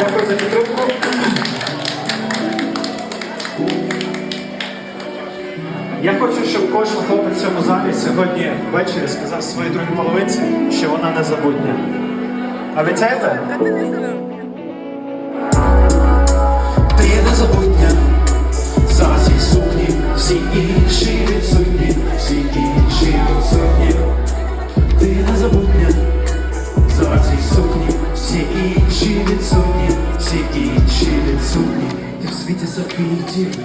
Дякую за підтримку. Я хочу, щоб кожен хлопець в цьому залі сьогодні ввечері сказав своїй другій половинці, що вона незабутня. Обіцяєте? Ти незабутня інші відсутні, всі інші відсутні. Ти в світі заквітів,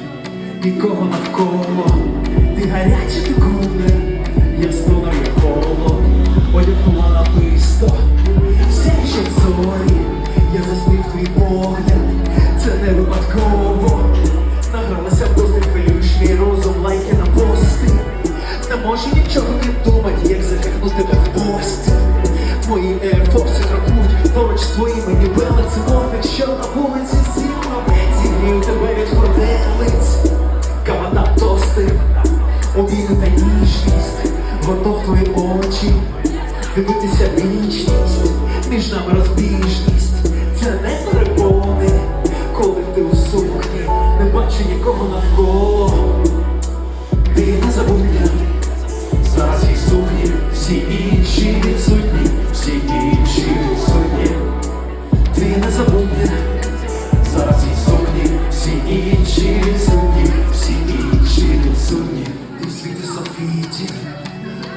нікого навколо, ти гарячий, ти куле, я холод, що на вулиці сіла. Зігрію тебе від хорделиць, кавана тости, обійми та ніжність, готов твої очі, дивитися вічність, між нами розбіжність, це не перепони, коли ти у сукні, не бачу нікого навколо. Ти не забудня, зараз їх сукні, всі інші відсутні,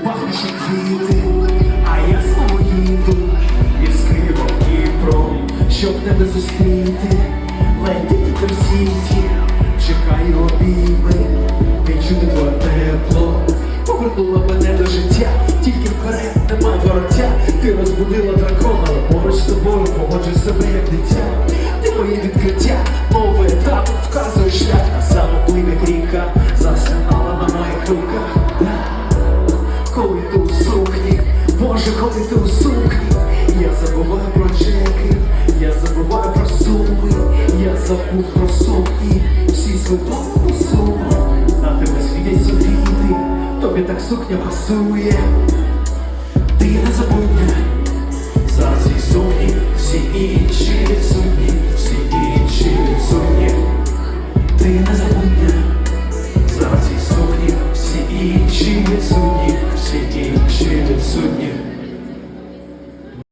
пахнеш квіти, а я знову їду із Києва в Дніпро, щоб тебе зустріти, летіти в сіті, чекаю обійми, відчути твоє тепло, повернула мене до життя, тільки вперед нема вороття, ти розбудила дракона, але поруч з тобою погоджу себе як дитя. Ти моє відкриття, новий етап, вказує шлях забуваю про чеки, я забуваю про суми, я забув про сумки, всі свідомо суми, на тебе світять сувіти, тобі так сукня пасує, ти не забудня, за ці сумні, всі інші відсутні, всі інші відсутні, ти не забудня, за ці сукні, всі інші відсутні, всі інші відсутні.